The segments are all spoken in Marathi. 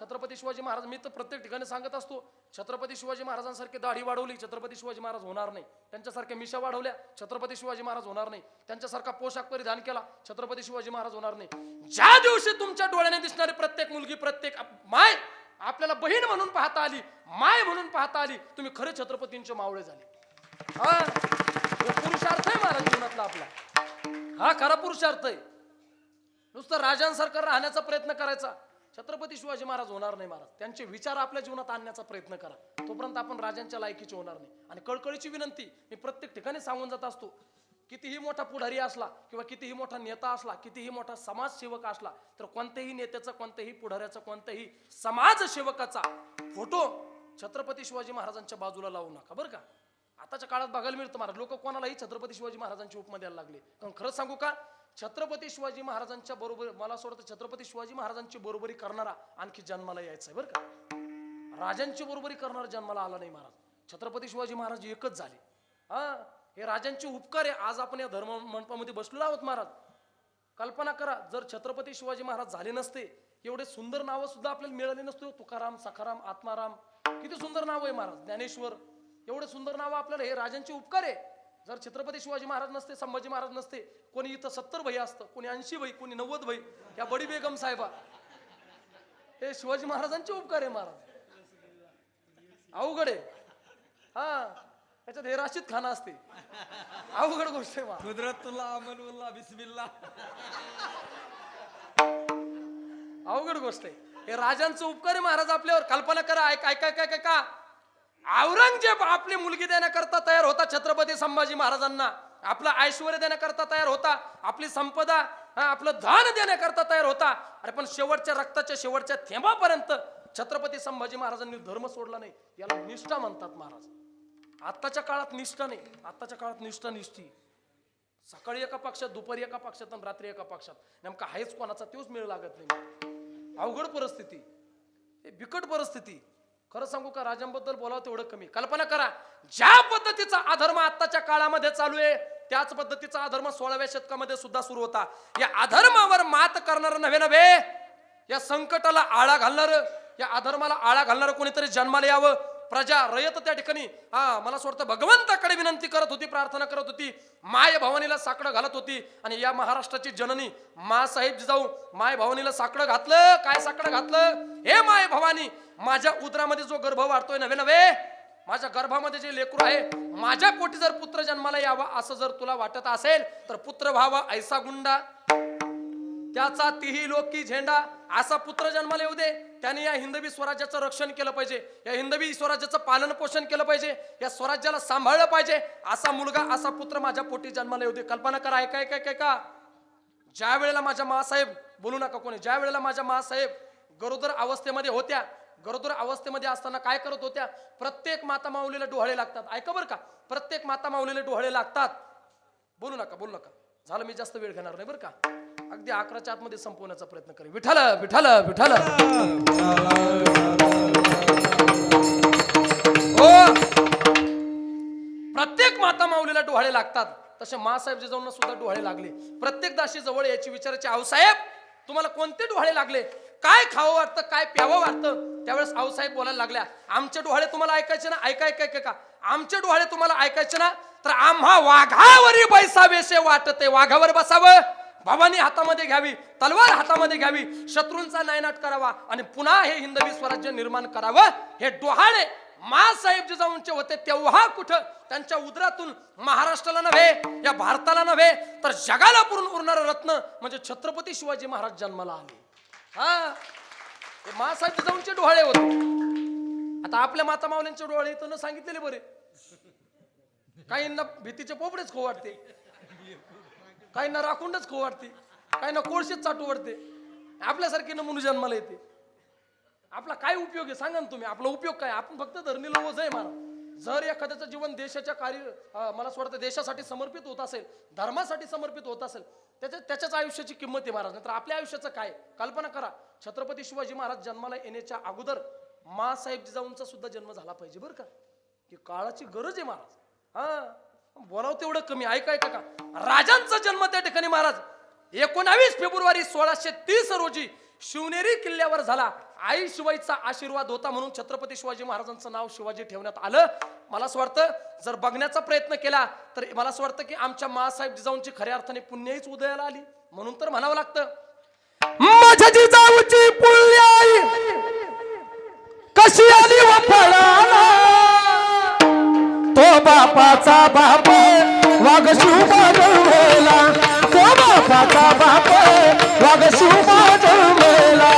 छत्रपती शिवाजी महाराज मी तर प्रत्येक ठिकाणी सांगत असतो छत्रपती शिवाजी महाराजांसारखी दाढी वाढवली छत्रपती शिवाजी महाराज होणार नाही. त्यांच्यासारख्या मिशा वाढवल्या छत्रपती शिवाजी महाराज होणार नाही. त्यांच्यासारखा पोशाख परिधान केला छत्रपती शिवाजी महाराज होणार नाही. ज्या दिवशी तुमच्या डोळ्याने दिसणारी प्रत्येक मुलगी प्रत्येक माय आपल्याला बहीण म्हणून पाहता आली माय म्हणून पाहता आली तुम्ही खरे छत्रपतींचे मावळे झाले. हा? पुरुषार्थ आहे महाराज जीवनातला आपला. हा खरा पुरुषार्थ आहे. नुसतं राजांसारखं राहण्याचा प्रयत्न करायचा. छत्रपती शिवाजी महाराज होणार नाही महाराज. त्यांचे विचार आपल्या जीवनात आणण्याचा प्रयत्न करा. तोपर्यंत आपण राजांच्या लायकीचे होणार नाही. आणि कळकळीची विनंती मी प्रत्येक ठिकाणी सांगून जात असतो. कितीही मोठा पुढारी असला किंवा कितीही मोठा नेता असला कितीही मोठा समाजसेवक असला तर कोणत्याही नेत्याचा कोणत्याही पुढाऱ्याचा कोणत्याही समाजसेवकाचा फोटो छत्रपती शिवाजी महाराजांच्या बाजूला लावू नका. बरं का? आताच्या काळात बघायला मिळतं महाराज लोक कोणालाही छत्रपती शिवाजी महाराजांची उपमा द्यायला लागले. कारण खरंच सांगू का? छत्रपती शिवाजी महाराजांच्या बरोबर मला असं वाटतं छत्रपती शिवाजी महाराजांची बरोबरी करणारा आणखी जन्माला यायचा आहे बरं का. राजांची बरोबरी करणारा जन्माला आला नाही महाराज. छत्रपती शिवाजी महाराज एकच झाले. हा? हे राजांचे उपकार आहे. आज आपण या धर्म मंडपामध्ये बसलेलो आहोत महाराज. कल्पना करा जर छत्रपती शिवाजी महाराज झाले नसते एवढे सुंदर नावं सुद्धा आपल्याला मिळाले नसते. तुकाराम सखाराम आत्माराम. किती सुंदर नाव आहे महाराज. ज्ञानेश्वर एवढे सुंदर नावं आपल्याला हे राजांचे उपकार आहे. जर छत्रपती शिवाजी महाराज नसते संभाजी महाराज नसते कोणी इथं सत्तर भाई असतं कोणी ऐंशी भाई कोणी नव्वद भाई या बडी बेगम साहेबा. हे शिवाजी महाराजांचे उपकार आहे महाराज. अवघड आहे. हा त्याच्यात हे राशीद खाना असते. अवघड गोष्ट आहे कुदरतुल्ला अमलुल्ला बिस्मिल्ला. अवघड गोष्ट आहे. हे राजांचं उपकार आहे महाराज आपल्यावर. कल्पना करा ऐक ऐक ऐक ऐक का औरंगजेब आपली मुलगी देण्याकरता तयार होता छत्रपती संभाजी महाराजांना. आपलं ऐश्वर देण्याकरता तयार होता आपली संपदा आपलं धान देण्याकरता तयार होता. अरे पण शेवटच्या रक्ताच्या शेवटच्या थेंबापर्यंत छत्रपती संभाजी महाराजांनी धर्म सोडला नाही. याला निष्ठा म्हणतात महाराज. आत्ताच्या काळात निष्ठा नाही. आत्ताच्या काळात निष्ठा निष्ठी. सकाळी एका पक्षात दुपारी एका पक्षात आणि रात्री एका पक्षात. नेमका हायच कोणाचा तोच मेळ लागत नाही. अवघड परिस्थिती. बिकट परिस्थिती. खरं सांगू का राजांबद्दल बोलावं तेवढं कमी. कल्पना करा ज्या पद्धतीचा अधर्म आत्ताच्या काळामध्ये चालू आहे त्याच पद्धतीचा अधर्म सोळाव्या शतकामध्ये सुद्धा सुरू होता. या अधर्मावर मात करणार नव्हे नव्हे या संकटाला आळा घालणार या अधर्माला आळा घालणार कोणीतरी जन्माला यावं प्रजा रयत त्या ठिकाणी हा मला असं वाटतं भगवंताकडे विनंती करत होती प्रार्थना करत होती. माय भवानीला साकडं घालत होती. आणि या महाराष्ट्राची जननी मासाहेब जाऊ माय भवानीला साकडं घातलं. काय साकडं घातलं? हे माय भवानी माझ्या उदरामध्ये जो गर्भ वाढतोय नव्हे नव्हे माझ्या गर्भामध्ये जे लेकरू आहे माझ्या पोटी जर पुत्र जन्माला यावा असं जर तुला वाटत असेल तर पुत्र व्हावा ऐसा गुंडा. त्याचा तिही लोक की झेंडा असा पुत्र जन्माला येऊ दे. त्याने या हिंदवी स्वराज्याचं रक्षण केलं पाहिजे. या हिंदवी स्वराज्याचं पालन पोषण केलं पाहिजे. या स्वराज्याला सांभाळलं पाहिजे. असा मुलगा असा पुत्र माझ्या पोटी जन्माला येऊ दे. कल्पना करा ऐका ऐका काय का ज्या वेळेला माझ्या मासाहेब बोलू नका कोणी ज्या वेळेला माझ्या मासाहेब गरोदर अवस्थेमध्ये होत्या गरोदर अवस्थेमध्ये असताना काय करत होत्या? प्रत्येक माता माऊलीला डोहाळे लागतात. ऐका बरं का. प्रत्येक माता माऊलीला डोहाळे लागतात. बोलू नका बोलू नका. झालं मी जास्त वेळ घेणार नाही बरं का. अगदी अकराच्या आतमध्ये संपवण्याचा प्रयत्न करेल विठाल विठाल विठाल हो. प्रत्येक माता माऊलीला डोहाळे लागतात. तसे मासाहेब जिजाऊंना सुद्धा डोहाळे लागले. प्रत्येक दाशी जवळ याची विचारायची आऊसाहेब तुम्हाला कोणते डोहाळे लागले? काय खावं वाटतं? काय प्यावं वाटतं? त्यावेळेस आऊसाहेब बोलायला लागल्या. आमचे डोहाळे तुम्हाला ऐकायचे ना? ऐका ऐका ऐका का आमचे डोहाळे तुम्हाला ऐकायचे ना? तर आम्हा वाघावरी बैसावेसे वाटते. वाघावर बसावं. भवानी हातामध्ये घ्यावी तलवार हातामध्ये घ्यावी शत्रूंचा नायनाट करावा आणि पुन्हा हे हिंदवी स्वराज्य निर्माण करावं. हे डोहाळे मासाहेब जिजाऊंचे होते तेव्हा कुठं? त्यांच्या उदरातून महाराष्ट्राला नव्हे या भारताला नव्हे तर जगाला पुरून उरणारं रत्न म्हणजे छत्रपती शिवाजी महाराज जन्माला आले. हा. हे मासाहेब जिजाऊंचे डोहाळे होते. आता आपल्या माता माऊल्यांचे डोहाळे इथं न सांगितलेले बरे. काहींना भीतीचे पोपडेच खो वाटते. काहींना राखुंडच खो वाटते. काहींना कोळशीच चाटू वाटते. आपल्यासारखे नमुनी जन्माला येते. आपला काय उपयोग आहे? सांगा ना तुम्ही. आपला उपयोग काय? आपण फक्त धरणीला ओझ आहे मारा जर एखाद्याचं जीवन देशाच्या कार्य मला असं वाटतं देशासाठी समर्पित होत असेल धर्मासाठी समर्पित होत असेल त्याच्या त्याच्याच आयुष्याची किंमत आहे महाराज. तर आपल्या आयुष्याचं काय? कल्पना करा. छत्रपती शिवाजी महाराज जन्माला येण्याच्या अगोदर मासाहेब जिजाऊंचा सुद्धा जन्म झाला पाहिजे बरं का? की काळाची गरज आहे महाराज. हा. बोलाव तेवढं कमी. ऐका ऐका का राजांचा जन्म त्या ठिकाणी महाराज. एकोणावीस फेब्रुवारी सोळाशे तीस रोजी शिवनेरी किल्ल्यावर झाला. आई शिवाईचा आशीर्वाद होता म्हणून छत्रपती शिवाजी महाराजांचं नाव शिवाजी ठेवण्यात आलं. मला असं वाटतं जर बघण्याचा प्रयत्न केला तर मला असं वाटतं की आमच्या मासाहेब जिजाऊंची खऱ्या अर्थाने पुण्याहीच उदयाला आली. म्हणून तर म्हणावं लागतं. माझ्या जिजाऊची पुण्याई कशी आली बापाचा बाप वाघ शिवबा जळमेला तो बापाचा बाप वाघ शिवबा जळमेला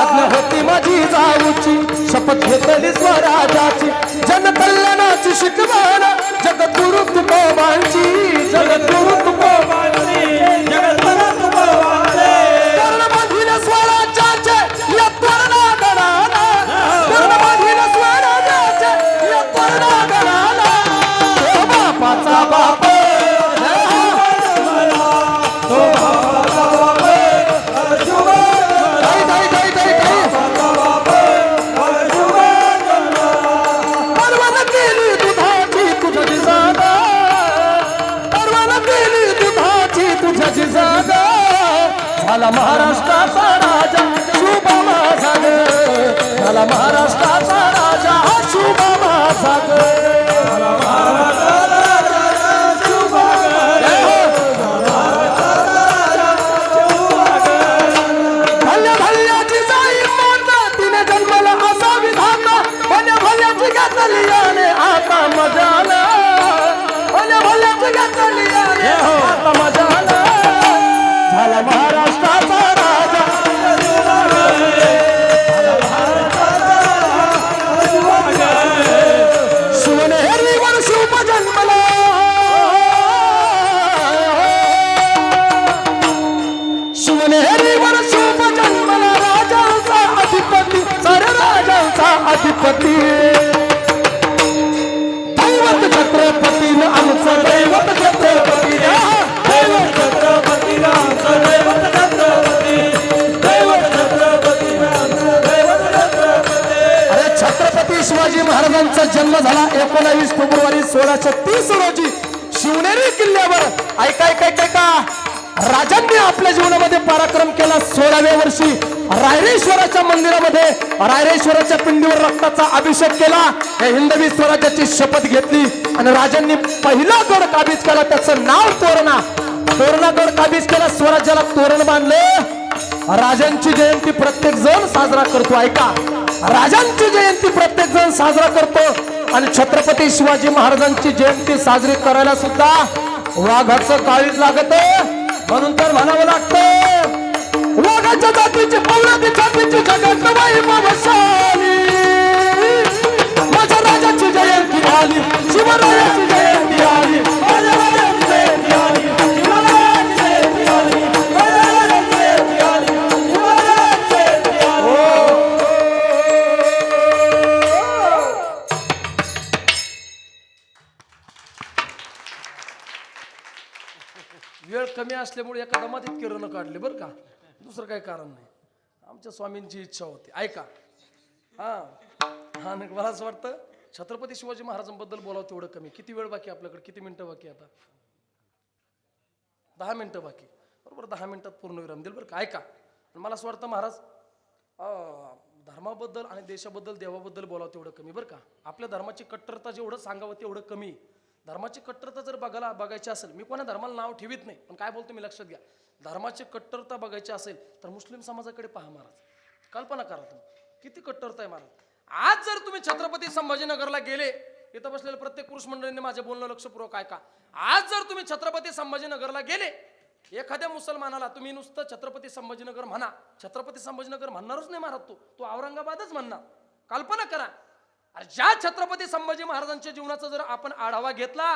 आज्ञा होती माझी जाऊची. शपथ घेतली स्वराजाची जनकल्याणाची शिकवण. जगद्गुरु तुकोबांची झाला महाराष्ट्राचा राजा शुभ माझा ग झाला महाराष्ट्राचा राजा शुभ माझा ग झाला महाराष्ट्राचा झाला झाला फेब्रुवारी सोळाशे तीस रोजी शिवनेरी किल्ल्यावर ऐका ऐका ऐका ऐका. राजांनी आपल्या जीवनामध्ये पराक्रम केला सोळाव्या वर्षी. रायरेश्वराच्या मंदिरामध्ये रायरेश्वराच्या पिंडीवर रक्ताचा अभिषेक केला. या हिंदवी स्वराज्याची शपथ घेतली आणि राजांनी पहिला गड काबीज केला. त्याचं नाव तोरणा. तोरणा गड काबीज केला. स्वराज्याला तोरण बांधले. राजांची जयंती प्रत्येक जण साजरा करतो. ऐका. राजांची जयंती प्रत्येक जण साजरा करतो. आणि छत्रपती शिवाजी महाराजांची जयंती साजरी करायला सुद्धा वाघाचं काळीज लागत. म्हणून तर म्हणावं लागतं वाघाच्या जातीची पौराती जातीची जगत माझ्या राजाची जयंती आली शिवरायाची जयंती आली वेळ कमी असल्यामुळे एका दमात इतके रण काढले बरं का. दुसरं काही कारण नाही. आमच्या स्वामींची इच्छा होती. ऐका. हा. हा मला असं वाटतं छत्रपती शिवाजी महाराजांबद्दल बोलावं तेवढं कमी. किती वेळ बाकी आपल्याकडे? किती मिनिटं बाकी आता? दहा मिनिटं बाकी. बरोबर दहा मिनिटात पूर्ण विराम देईल बरं का? ऐका. मला असं वाटतं महाराज धर्माबद्दल आणि देशाबद्दल देवाबद्दल बोलावं तेवढं कमी बरं का? आपल्या धर्माची कट्टरता जेवढं सांगावं तेवढं कमी. धर्माची कट्टरता जर बघायला बघायची असेल मी कोणा धर्माला नाव ठेवीत नाही पण काय बोलतो मी लक्षात घ्या. धर्माची कट्टरता बघायची असेल तर मुस्लिम समाजाकडे पहा महाराज. कल्पना करा तुम्ही. किती कट्टरता आहे महाराज. आज जर तुम्ही छत्रपती संभाजीनगरला गेले इथं बसलेले प्रत्येक पुरुष मंडळींनी माझे बोलणं लक्षपूर्वक ऐका. आज जर तुम्ही छत्रपती संभाजीनगरला गेले एखाद्या मुसलमानाला तुम्ही नुसतं छत्रपती संभाजीनगर म्हणा. छत्रपती संभाजीनगर म्हणणारच नाही महाराज तो. तो औरंगाबादच म्हणणार. कल्पना करा. अरे ज्या छत्रपती संभाजी महाराजांच्या जीवनाचा जर आपण आढावा घेतला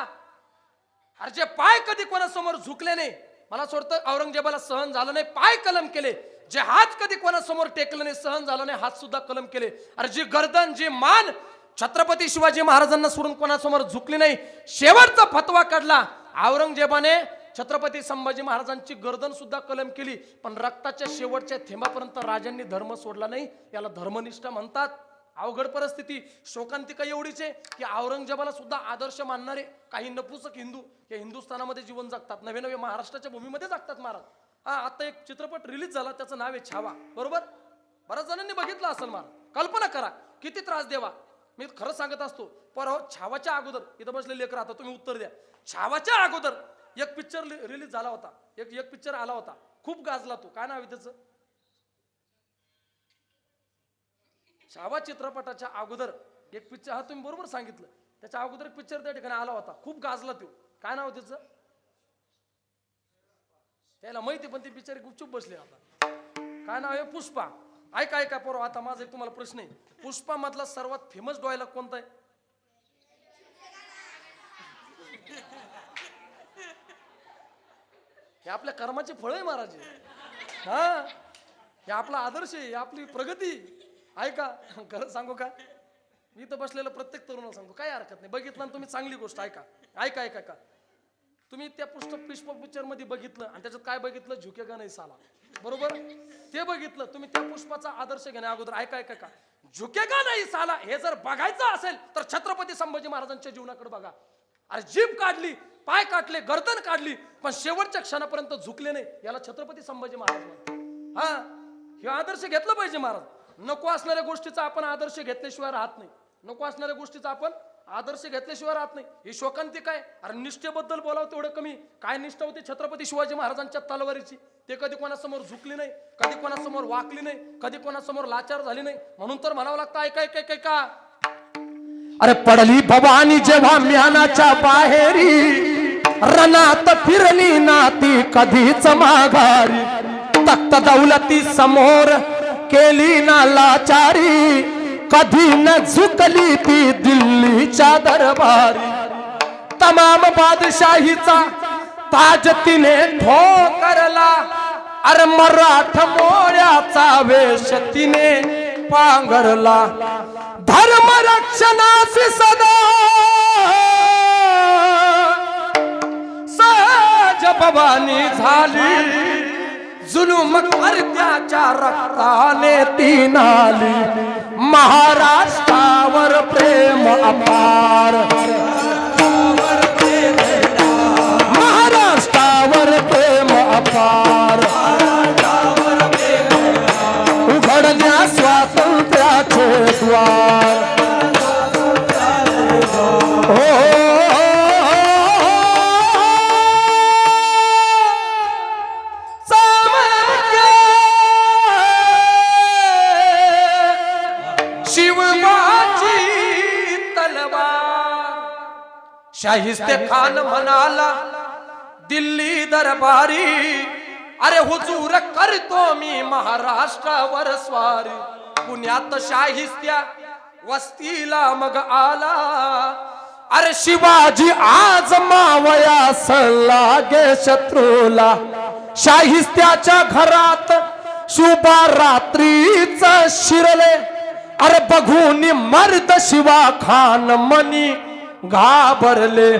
अरे जे पाय कधी कोणासमोर झुकले नाही मला असं वाटतं औरंगजेबाला सहन झालं नाही पाय कलम केले. जे हात कधी कोणासमोर टेकलं नाही सहन झालं नाही हात सुद्धा कलम केले. अरे जी गर्दन जी मान छत्रपती शिवाजी महाराजांना सोडून कोणासमोर झुकली नाही शेवटचा फतवा काढला. औरंगजेबाने छत्रपती संभाजी महाराजांची गर्दन सुद्धा कलम केली पण रक्ताच्या शेवटच्या थेंबापर्यंत राजांनी धर्म सोडला नाही याला धर्मनिष्ठा म्हणतात. अवघड परिस्थिती. शोकांतिका एवढीच आहे की औरंगजेबाला सुद्धा आदर्श मानणारे काही नपुसक हिंदू या हिंदुस्थानामध्ये जीवन जगतात. नवे नवे महाराष्ट्राच्या भूमीमध्ये जगतात महाराज. हा आता एक चित्रपट रिलीज झाला त्याचं नाव आहे छावा. बरोबर? बऱ्याच जणांनी बघितलं असेल महाराज कल्पना करा किती त्रास देवा. मी खरं सांगत असतो पर हो छावाच्या अगोदर इथं बसले लेकर आता तुम्ही उत्तर द्या. छावाच्या अगोदर एक पिक्चर रिलीज झाला होता. एक एक पिक्चर आला होता. खूप गाजला तो. काय नाव आहे त्याचं? छावा चित्रपटाच्या अगोदर एक पिक्चर हा तुम्ही बरोबर सांगितलं. त्याच्या अगोदर एक पिक्चर त्या ठिकाणी आला होता. खूप गाजला तो. काय नाव त्याचं? त्याला माहिती पण ती पिक्चर गुपचूप बसले आता. काय नाव आहे? पुष्पा. ऐका ऐका पोरं आता माझा एक तुम्हाला प्रश्न आहे. पुष्पा मधला सर्वात फेमस डॉयलॉग कोणता आहे? हे आपल्या कर्माचे फळ आहे महाराज. हे. हा हे आपला आदर्श आहे आपली प्रगती. ऐका खरं सांगू का? मी तर बसलेलं प्रत्येक तरुणाला सांगतो काय हरकत नाही. बघितलं ना तुम्ही चांगली गोष्ट ऐका. ऐका ऐका का तुम्ही त्या पुस्तक पुष्प पिक्चरमध्ये बघितलं आणि त्याच्यात काय बघितलं? झुकेगा नाही साला. बरोबर? ते बघितलं तुम्ही त्या पुष्पाचा आदर्श घेण्या अगोदर ऐका ऐका का झुकेगा नाही साला हे जर बघायचं असेल तर छत्रपती संभाजी महाराजांच्या जीवनाकडे बघा. अरे जीभ काढली पाय काटले गर्दन काढली पण शेवटच्या क्षणापर्यंत झुकले नाही याला छत्रपती संभाजी महाराज म्हणतात. हा? हे आदर्श घेतलं पाहिजे महाराज. नको असणाऱ्या गोष्टीचा आपण आदर्श घेतल्याशिवाय राहत नाही. नको असणाऱ्या गोष्टीचा आपण आदर्श घेतल्याशिवाय राहत नाही. ही शोकांती काय? अरे निष्ठेबद्दल बोलावं तेवढं कमी. काय निष्ठा होती? छत्रपती शिवाजी महाराजांच्या तलवारीची. ते कधी कोणासमोर झुकली नाही कधी कोणासमोर वाकली नाही कधी कोणासमोर लाचार झाली नाही. म्हणून तर म्हणावं लागतं ऐका ऐका काय का अरे पडली भवानी जेव्हा म्यानाच्या बाहेरी रनात फिरली नाती कधीच माघारी. तक्त दौलती समोर केली ना लाचारी कधी न झुकली ती दिल्लीच्या दरबारी. तमाम बादशाहीचा ताज तिने ठोकरला अरे मराठ मोळ्याचा वेश तिने पांघरला. धर्म रक्षणासी सदा. सहज भवानी झाली. जुलूम करत्याच्या रक्ताने ती नाली. महाराष्ट्रावर प्रेम अपार. महाराष्ट्रावर प्रेम अपार. उघडल्या स्वातंत्र्याचे द्वार. हो. हो. शाहिस्ते खान म्हणाला दिल्ली दरबारी अरे हुजूर करतो मी महाराष्ट्रावर स्वारी. पुण्यात शाहिस्त्या वस्तीला मग आला. अरे शिवाजी आज मावयास लागे शत्रूला. शाहिस्त्याच्या घरात शुभा रात्रीच शिरले. अरे बघून मर्द शिवा खान मनी घाबरले.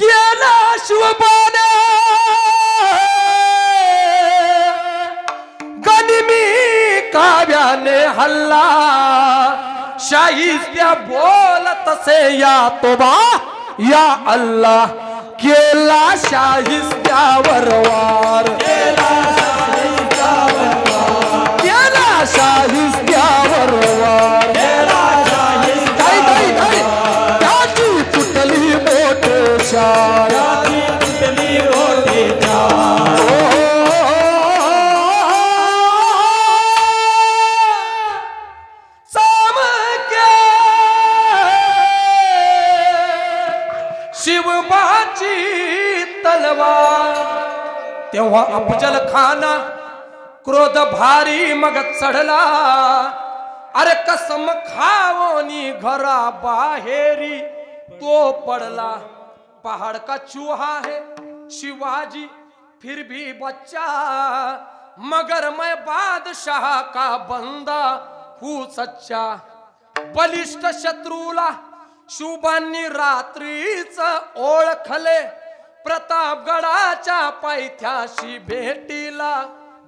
केला शिवबाने गनिमी काव्याने हल्ला. शाहिस्त्या बोलत से या तोबा या अल्लाह केला शाहिस्त्यावर वार. तेव्हा अफजल खाना क्रोध भारी मग चढला. अरे कसम खावनी घरा बाहेरी तो पडला पहाड़ का चूहा है. शिवाजी फिर भी बच्चा मगर मैं बादशाह का बंदा हूँ सच्चा. बलिष्ठ शत्रूला शुभांनी रात्रीच ओळखले. प्रतापगडाच्या पायथ्याशी भेटीला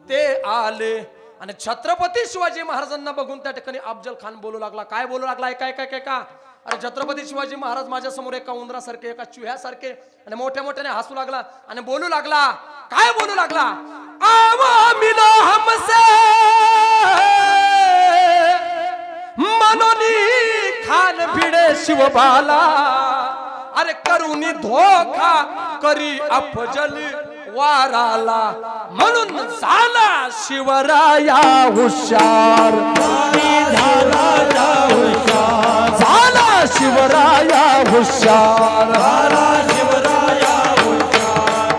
ते आले. आणि छत्रपती शिवाजी महाराजांना बघून त्या ठिकाणी अफजल खान बोलू लागला. काय बोलू लागला? काय काय काय का अरे छत्रपती शिवाजी महाराज माझ्यासमोर एका उंदरासारखे एका चुह्यासारखे आणि मोठ्या मोठ्याने हसू लागला आणि बोलू लागला. काय बोलू लागला? मनोनी खान भिडे शिवबाला। अरे करुणी धोका करी अफजल वाराला. म्हणून झाला शिवराया हुशार. झाला शिवराया हुशार.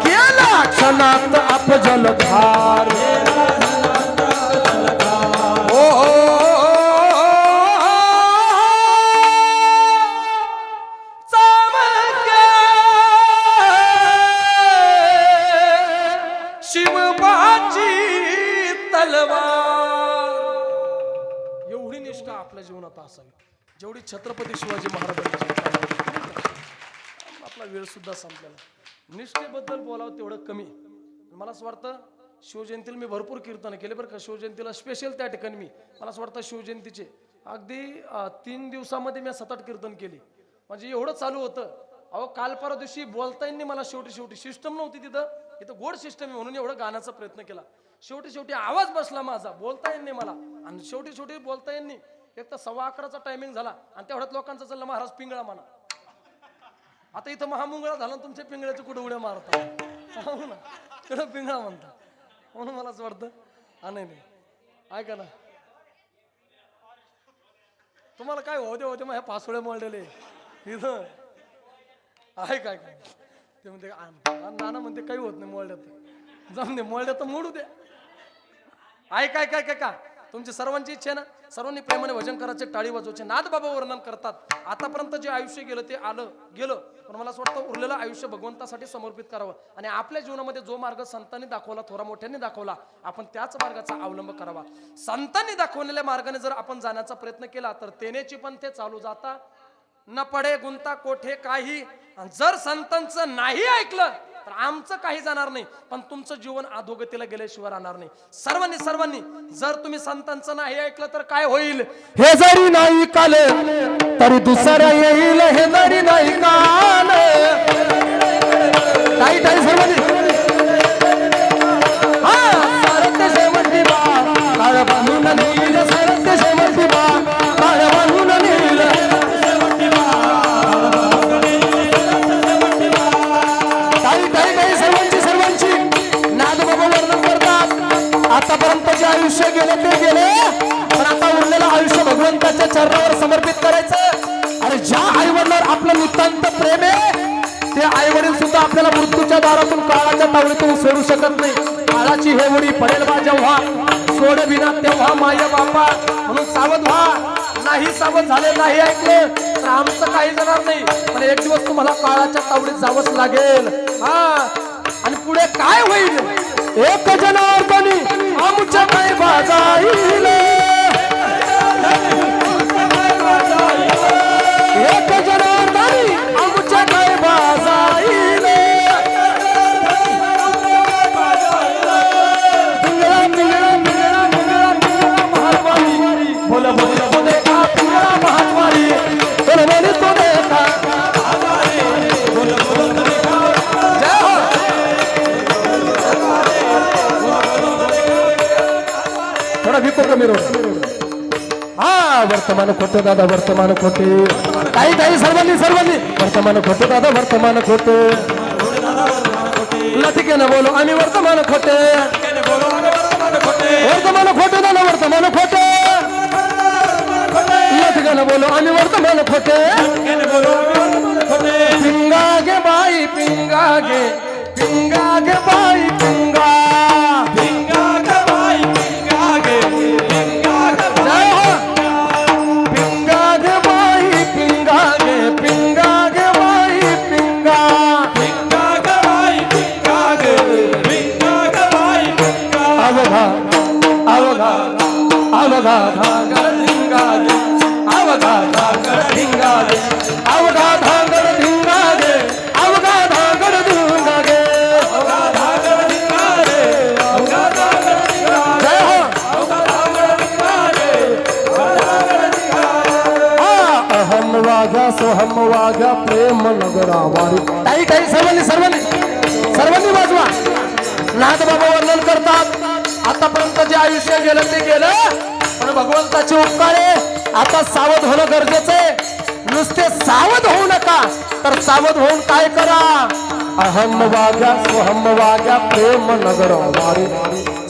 केला क्षणात अफजल धार वेळसुद्धा संपलेला. निष्ठेबद्दल बोलावं तेवढं कमी. मला असं वाटतं शिवजयंतीला मी भरपूर कीर्तन केले बरं का. शिवजयंतीला स्पेशल त्या ठिकाणी मी. मला असं वाटतं शिवजयंतीचे. अगदी तीन दिवसामध्ये मी सतत कीर्तन केली. म्हणजे एवढं चालू होतं. अहो काल परवा दिवशी बोलता मला शेवटी शेवटी. सिस्टम नव्हती तिथं. इथं गोड सिस्टम आहे म्हणून एवढं गाण्याचा प्रयत्न केला. शेवटी शेवटी आवाज बसला माझा. बोलता येईल मला. आणि शेवटी शेवटी बोलता येईल एक तर सव्वा अकराचा टायमिंग झाला. आणि तेवढ्यात लोकांचा चाललं महाराज पिंगळा म्हणा. आता इथं महामुंगळा झाला तुमच्या पिंगळ्याचे कुठं उड्या मारता? हो ना. तिकडं पिंगळा म्हणता. हो म्हणून मला असं वाटतं. हा नाही नाही. ऐका ना. तुम्हाला काय होते होते मग ह्या पासोळ्या मळलेले इथं. आहे काय काय ते म्हणते नाना म्हणते काही होत नाही मोळड्यात जाऊन दे मोळड्यात तर मोडू द्या. आहे काय काय काय का तुमची सर्वांची इच्छा आहे ना? सर्वांनी प्रेमाने भजन करायचे टाळी वाजवायचे. नाद बाबा वर्णन करतात. आतापर्यंत जे आयुष्य गेलं ते आलं गेलं. पण मला असं वाटतं उरलेलं आयुष्य भगवंतासाठी समर्पित करावं. आणि आपल्या जीवनामध्ये जो मार्ग संतांनी दाखवला थोरा मोठ्यांनी दाखवला आपण त्याच मार्गाचा अवलंब करावा. संतांनी दाखवलेल्या मार्गाने जर आपण जाण्याचा प्रयत्न केला तर तेनेची पण ते चालू जाता. न पडे गुंता कोठे काही. जर संतांचं नाही ऐकलं तर आमचं काही जाणार नाही पण तुमचं जीवन अधोगतीला गेल्याशिवाय राहणार नाही. सर्वांनी सर्वांनी जर तुम्ही संतांचं नाही ऐकलं तर काय होईल? हे जरी नाही काल तरी दुसरं येईल हे जरी नाही काल. काही काही सर्वांनी. हा, सारथ्य बांधून भगवंताच्या चरणावर समर्पित करायचं. आणि ज्या आईवडिलांवर आपलं नितांत प्रेम आहे ते आई वडील सुद्धा आपल्याला मृत्यूच्या दारातून काळाच्या तावडीतून सोडू शकत नाही. काळाची हेवडी पडेल बा जेव्हा सोड विना तेव्हा माय बापा. म्हणून सावध व्हा. नाही सावध झाले नाही ऐकले तर आमचं काही जाणार नाही. पण एक दिवस तुम्हाला काळाच्या तावडीत जावंच लागेल. हा. आणि पुढे काय होईल? एक जनार्दनी आमच्या काय बाजाईल थोडा विको कमी रोड हा वर्तमान खोटे दादा वर्तमान खोटे. काही काही सर्वांनी सर्वांनी. वर्तमान खोटे दादा वर्तमान खोटे. लतिकेनं बोलो आम्ही वर्तमान खोटे. वर्तमान खोटे दादा वर्तमान खोटे. लतिकेनं बोलो आम्ही वर्तमान खोटे. पिंगा गे बाई पिंगा गे पिंगा गे बाई पिंगा. अहम वाघ्या सोहम वाघ्या प्रेम नगरावारी ताई ताई सर्वांनी करतात. आतापर्यंत जे आयुष्य गेलं ते गेलं. पण भगवंताचे उपकार आहे. आता सावध होणं गरजेचं आहे. नुसते सावध होऊ नका. तर सावध होऊन काय करा? अहम वाग्या सोहम वाग्या प्रेम नगर वारी.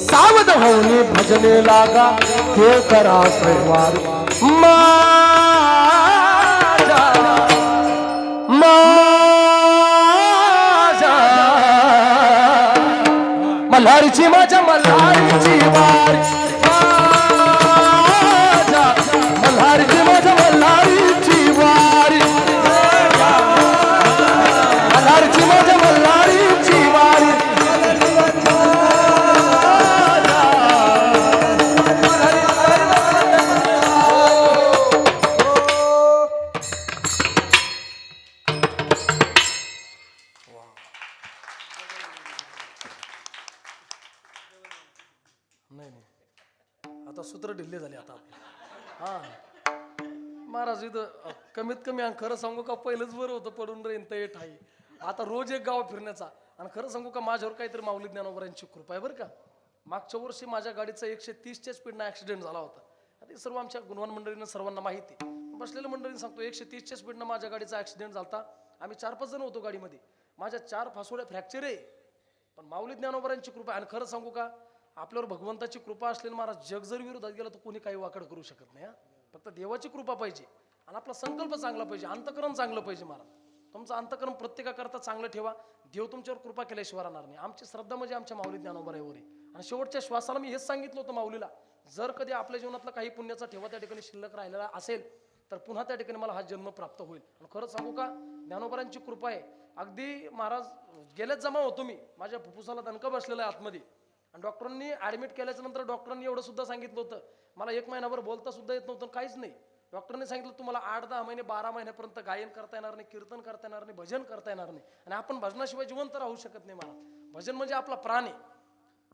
सावध होऊन भजने लागा हे करा कैवारी माझ्या माझ्या. मल्हारीची माझ्या मल्हारीची वारी. खरं सांगू का पहिलंच बरं होतं पडून राहीन तर आहे. आता रोज एक गाव फिरण्याचा. आणि खरं सांगू का माझ्यावर काहीतरी माऊली ज्ञानोबरांची कृपा आहे बरं का. मागच्या वर्षी माझ्या गाडीचा एकशे तीसच्या स्पीडनं ऍक्सिडेंट झाला होता. आता हे सर्व आमच्या गुणवान मंडळीनं सर्वांना माहिती बसलेल्या मंडळीनं सांगतो एकशे तीसच्या स्पीडनं माझ्या गाडीचा ॲक्सिडेंट झाला आम्ही चार पाच जण होतो गाडीमध्ये. माझ्या चार फासोड्या फ्रॅक्चर आहे. पण माऊली ज्ञानोबरांची कृपा आहे. आणि खरं सांगू का आपल्यावर भगवंताची कृपा असलेली महाराज जग जर विरोधात गेला तर कोणी काही वाकड करू शकत नाही हा. फक्त देवाची कृपा पाहिजे. आणि आपला संकल्प चांगला पाहिजे अंतकरण चांगलं पाहिजे महाराज. तुमचं अंतकरण प्रत्येकाकरता चांगलं ठेवा. देव तुमच्यावर कृपा केल्याशिवाय राहणार नाही. आमची श्रद्धा म्हणजे आमच्या माऊली ज्ञानोबरावर आहे आणि शेवटच्या श्वासाला मी हेच सांगितलं होतं माऊलीला जर कधी आपल्या जीवनातला काही पुण्याचा ठेवा त्या ठिकाणी शिल्लक राहिलेला असेल तर पुन्हा त्या ठिकाणी मला हा जन्म प्राप्त होईल. आणि खरं सांगू का ज्ञानोबरांची कृपा आहे. अगदी महाराज गेल्याच जमा होतो मी. माझ्या फुफ्फुसाला दणका बसलेला आहे आतमध्ये. आणि डॉक्टरांनी ॲडमिट केल्याच्यानंतर डॉक्टरांनी एवढं सुद्धा सांगितलं होतं. मला एक महिनाभर बोलता सुद्धा येत नव्हतं काहीच नाही. डॉक्टरने सांगितलं तुम्हाला आठ दहा महिने बारा महिन्यापर्यंत गायन करता येणार नाही कीर्तन करता येणार नाही भजन करता येणार नाही आणि आपण भजनाशिवाय जिवंत राहू शकत नाही मला भजन म्हणजे आपला प्राण आहे.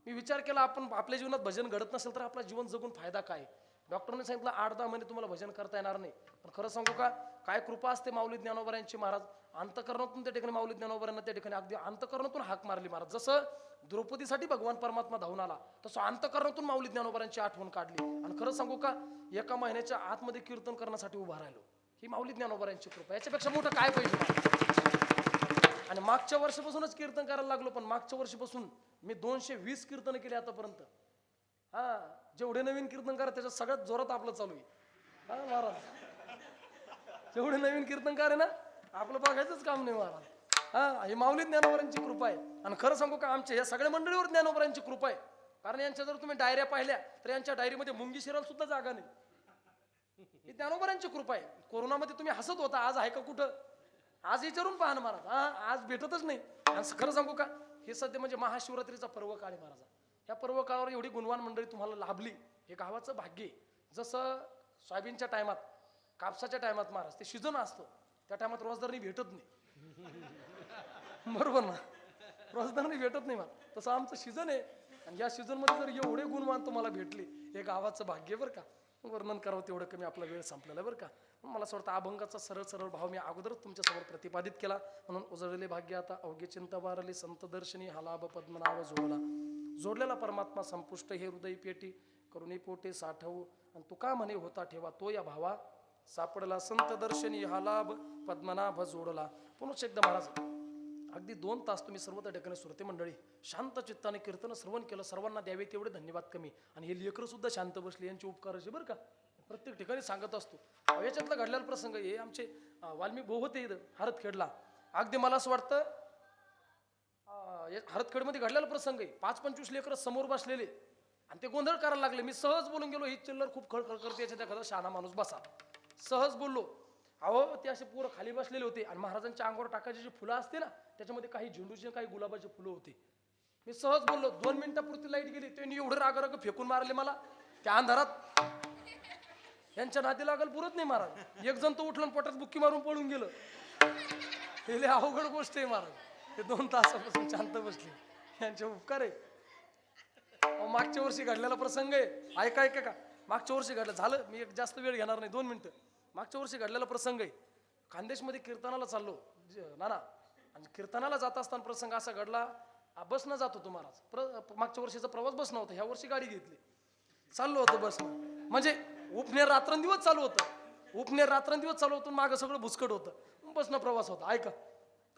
मी विचार केला आपण आपल्या जीवनात भजन घडत नसेल तर आपला जीवन जगून फायदा काय? डॉक्टरने सांगितलं आठ दहा महिने तुम्हाला भजन करता येणार नाही. पण खरं सांगू का काय कृपा असते माऊली ज्ञानोबरांची महाराज. अंतकरणातून त्या ठिकाणी माऊली ज्ञानोबरांना त्या ठिकाणी अगदी अंतकरणातून हाक मारली महाराज. जसं द्रौपदीसाठी भगवान परमात्मा धावून आला तसं अंतकरणातून माऊली ज्ञानोबरांची आठवण काढली. आणि खरं सांगू का एका महिन्याच्या आतमध्ये कीर्तन करण्यासाठी उभा राहिलो. ही माऊली ज्ञानोबरांची कृपा याच्यापेक्षा मोठं काय पाहिजे? आणि मागच्या वर्षापासूनच कीर्तन करायला लागलो पण मागच्या वर्षीपासून मी दोनशे वीस कीर्तन केले आतापर्यंत. हा जेवढे नवीन कीर्तन करा त्याच्यात सगळ्यात जोरात आपलं चालू आहे. हा महाराज. जेवढे नवीन कीर्तनकार आहे ना आपलं बघायचंच काम नाही महाराज. हा ही माऊली ज्ञानोबरांची कृपा आहे. आणि खरं सांगू का आमच्या या सगळ्या मंडळीवर ज्ञानोबरांची कृपा आहे. कारण यांच्या जर तुम्ही डायऱ्या पाहिल्या तर यांच्या डायरीमध्ये मुंगी शिरायला सुद्धा जागा नाही. ही ज्ञानोबरांची कृपा आहे. कोरोनामध्ये तुम्ही हसत होता आज आहे का कुठं? आज विचारून पहा ना महाराज. हा आज भेटतच नाही. आणि खरं सांगू का? हे सध्या म्हणजे महाशिवरात्रीचा पर्व काळ आहे महाराज. या पर्व काळावर एवढी गुणवान मंडळी तुम्हाला लाभली. हे गावाचं भाग्य जसं सोयाबीनच्या टायमात कापसाच्या टायमात महाराज ते शिजन असतं. त्या टायमात रोजदारनी भेटत नाही. बरोबर ना? रोजदारनी भेटत नाही मला तसं आमचं शिजन आहे. आणि या सीझनमध्ये जर एवढे गुणवान तुम्हाला भेटले हे गावाचं भाग्य बरं का? वर्णन करावं तेवढं कमी आपला वेळ संपलेला आहे बरं का? मला असं वाटतं अभंगाचा सरळ सरळ भाव मी अगोदरच तुमच्यासमोर प्रतिपादित केला. म्हणून उजळलेले भाग्य आता अवघे चिंता वारली संत दर्शनी हलाभ पद्मनाभ जोडला. जोडलेला परमात्मा संपुष्ट हे हृदय पेटी करुणी पोटे साठवू. आणि तुका म्हणे होता ठेवा तो या भावा. सापडला संत दर्शनी हा लाभ पद्मनाभ जोडला. पुनश्च एकदा महाराज अगदी दोन तास तुम्ही सर्व त्या ठिकाणी श्रोते मंडळी. शांत चित्ताने कीर्तन श्रवण केलं. सर्वांना द्यावे तेवढे धन्यवाद कमी. आणि हे लेकरंसुद्धा शांत बसले. यांचे उपकार असे बरं का? प्रत्येक ठिकाणी सांगत असतो. याच्यातला घडलेला प्रसंग हे आमचे वाल्मी भाऊ होते हरत हरतखेडला अगदी मला असं वाटतं हरतखेडमध्ये घडलेला प्रसंग आहे. पाच पंचवीस लेकरं समोर बसलेले. आणि ते गोंधळ करायला लागले. मी सहज बोलून गेलो. ही चिल्लर खूप खळखळ करते. याच्या त्या शहाणा माणूस बसा. सहज बोललो. अहो ते असे पोरं खाली बसलेले होते आणि महाराजांच्या अंगावर टाकायची जी फुलं असते ना त्याच्यामध्ये काही झेंडूची काही गुलाबाची फुलं होती. मी सहज बोललो दोन मिनिटापुरती लाइट गेली त्यांनी एवढं राग फेकून मारले मला त्या अंधारात. यांच्या नादी लागल पुरत नाही महाराज. एक जण तो उठला पटत पोटात बुक्की मारून पळून गेलं. हे लय अवघड गोष्ट आहे महाराज. ते दोन तासापासून शांत बसले. यांचे उपकार आहे. अहो, मागच्या वर्षी घडलेला प्रसंग आहे. ऐका ऐका का मागच्या वर्षी घडलं. झालं. मी एक जास्त वेळ घेणार नाही. दोन मिनिटं. मागच्या वर्षी घडलेला प्रसंग आहे. खानदेशमध्ये कीर्तनाला चाललो. नाना ना ना आणि कीर्तनाला जात असताना प्रसंग असा घडला बस बसनं जात होतो महाराज. प्र मागच्या वर्षीचा प्रवास बसनं होता. ह्या वर्षी गाडी घेतली. चाललो होतो बसनं. म्हणजे उपनेर रात्रंदिवस चालू होतं. उपनेर रात्रंदिवस चालू होतं मागं सगळं भुसकट होतं. बसनं प्रवास होता. ऐका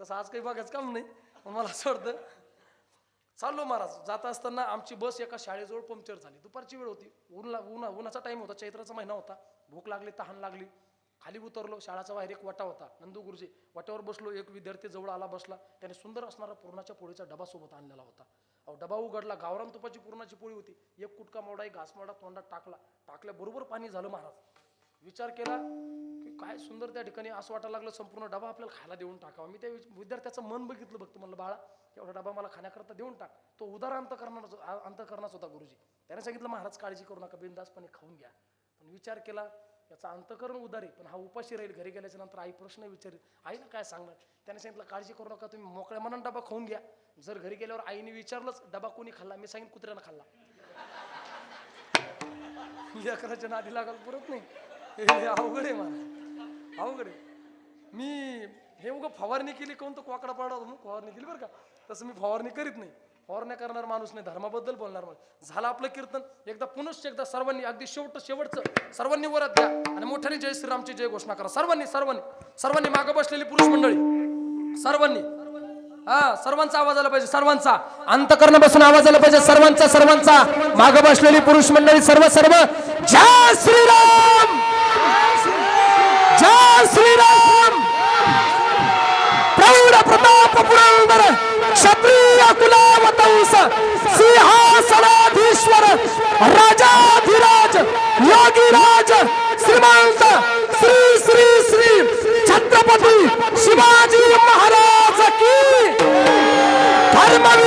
तसं आज काही बघायचं काम नाही मला असं वाटतं चाललो महाराज जात असताना आमची बस एका शाळेजवळ पंक्चर झाली. दुपारची वेळ होती. ऊन ऊनाचा उन्हाचा टाइम होता चैत्राचा महिना होता. भूक लागली तहान लागली. खाली उतरलो शाळाचा बाहेर एक वाटा होता नंदू गुरुजी. वाट्यावर बसलो एक विद्यार्थी जवळ आला बसला. त्याने सुंदर असणारा पुरणाच्या पोळीचा डबा सोबत आणलेला होता. अहो डबा उघडला गावरान तुपाची पुरणाची पोळी होती. एक कुटका मोडा एक घासमोडा तोंडात टाकला. टाकल्याबरोबर पाणी झालं महाराज. विचार केला की काय सुंदर त्या ठिकाणी असं वाटायला लागलं संपूर्ण डबा आपल्याला खायला देऊन टाकावा. मी त्या विद्यार्थ्याचं मन बघितलं बघतो म्हणलं बाळा एवढा डबा मला खाण्याकरता देऊन टाक. तो उदार अंतकरणाच अंतकरणाच होता गुरुजी. त्याने सांगितलं महाराज काळजी करू नका बिंदासपणे खाऊन घ्या. पण विचार केला याचा अंतकरण उदार आहे पण हा उपाशी राहील घरी गेल्याच्यानंतर आई प्रश्न विचारेल आईला काय सांगणार? त्याने सांगितलं काळजी करू नका तुम्ही मोकळ्या मनानं डबा खाऊन घ्या. जर घरी गेल्यावर आईने विचारलंच डबा कोणी खाल्ला? मी सांगेन कुत्र्यानं खाल्ला. लेकराच्या नादी लागायला पुरत नाही. अवघड आहे मला. अवघड आहे. मी हे उगं फवारणी केली कोणतं कोकडा पाडा मग फवारणी केली बरं का? तसं मी फवारणी करीत नाही. फवारण्या करणार माणूस नाही धर्माबद्दल बोलणार माणूस. झालं आपलं कीर्तन. एकदा पुनश्च एकदा सर्वांनी अगदी शेवट शेवटचं सर्वांनी वरात द्या. आणि मोठ्याने जय श्रीरामची जय घोषणा करा. सर्वांनी सर्वांनी सर्वांनी मागं बसलेली पुरुष मंडळी. सर्वांनी. हा सर्वांचा आवाज आला पाहिजे सर्वांचा. अंतकरण बसून आवाज आला पाहिजे सर्वांचा सर्वांचा. माग बसलेली पुरुष मंडळी सर्व सर्व. जय श्रीराम! जय श्रीराम। प्रौढ प्रताप पुरंदर क्षत्रिय कुलावतंस सिंहासनाधीश्वर राजाधिराज योगीराज श्रीमंत श्री श्री श्री छत्रपती शिवाजी महाराज की। धर्मवीर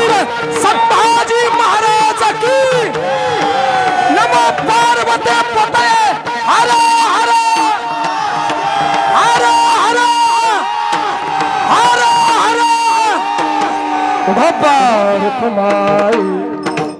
বাবার তোমায়